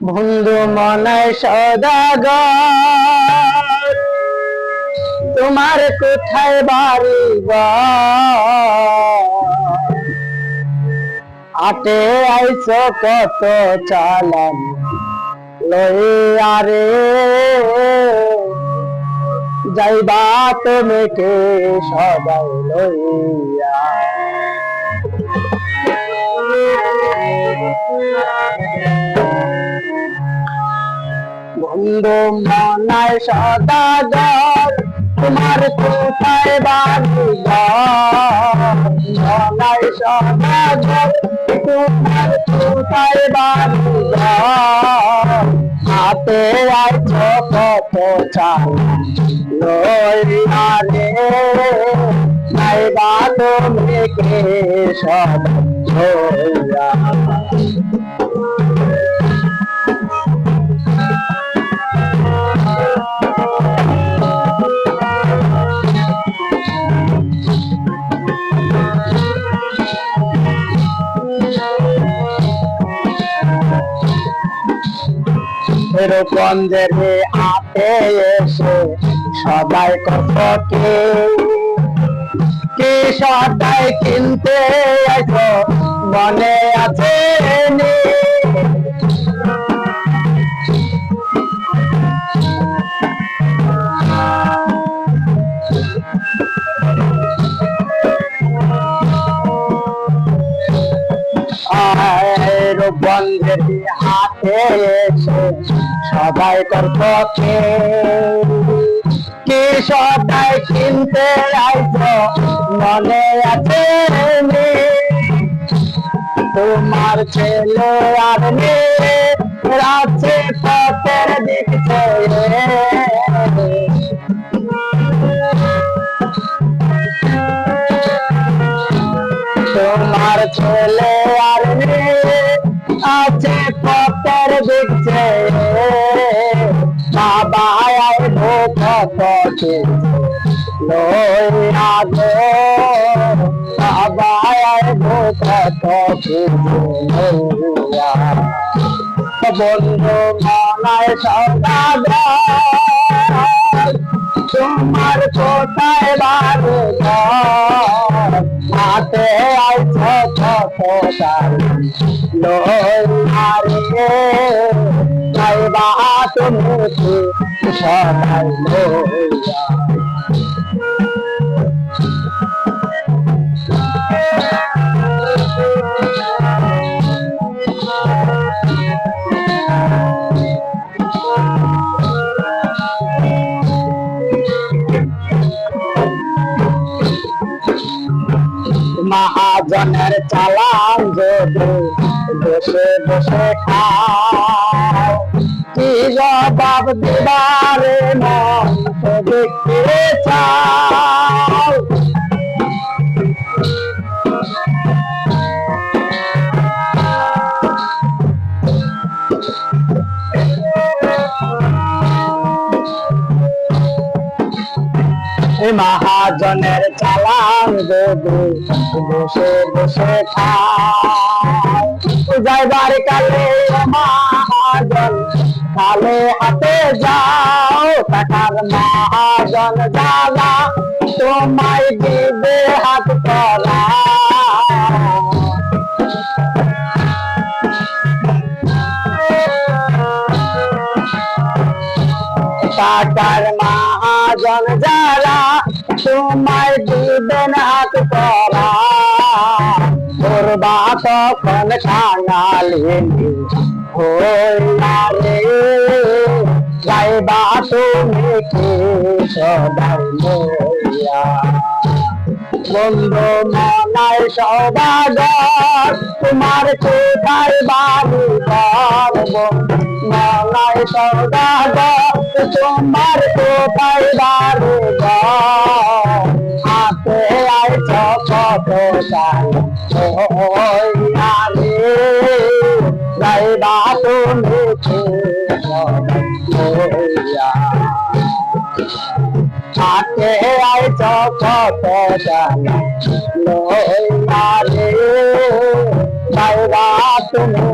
বন্ধু মনে সদাগর তোমার কোথায় বাড়ি আটে আইছো কত চালান লইয়া রে যাইবা তুমি কে সবাই লইয়া। বন্ধু মনায় সদাগর তোমার কোথায় বাড়ি মনায় সদাগর তোমার কোথায় বাড়ি হাতে আইছ কত চাল লইয়া রে নাইবা রূপঞ্জের হাতে এসে সবাই কত কে সদাই কিনতে মনে আছে নি? হাতে এসে। সবাই করত কে সদাই কিনতে আইছ মনে আছে তোমার ছেলে আর মেয়ে রাতে পথের দেখছে তোমার ছেলে আর মেয়ে আছে পথের দেখছে বাবা গো বাবা বন্ধু মনায় সদাগর তোমার কোথায় বাড়ি ঘর? আইছো আইছ লই আরে যাইবা তুমি সবাই লইয়া মহাজনের চালান যদি বসে বসে খাও কি জবাব দিবারে মহাজনের চালান দেবে বসে বসে যাইবার কালে মহাজন, কালে হাতে যাও, টাকার মহাজন দাদা তোমায় দিবে হাত করা টাকার মহাজন যারা তোমায় দিবেন হাত করা করবা তখন খানালিনি হইলা রে যাইবা তুমি বন্ধু মনায় সদাগর তোমার কোথায় বাড়ি ঘর? মনায় সদাগর তোমার কোথায় ঘর হাতে আইছ কত ওই যাইবা তুমি হাতে আইছ কত জানা যাইবা তুমি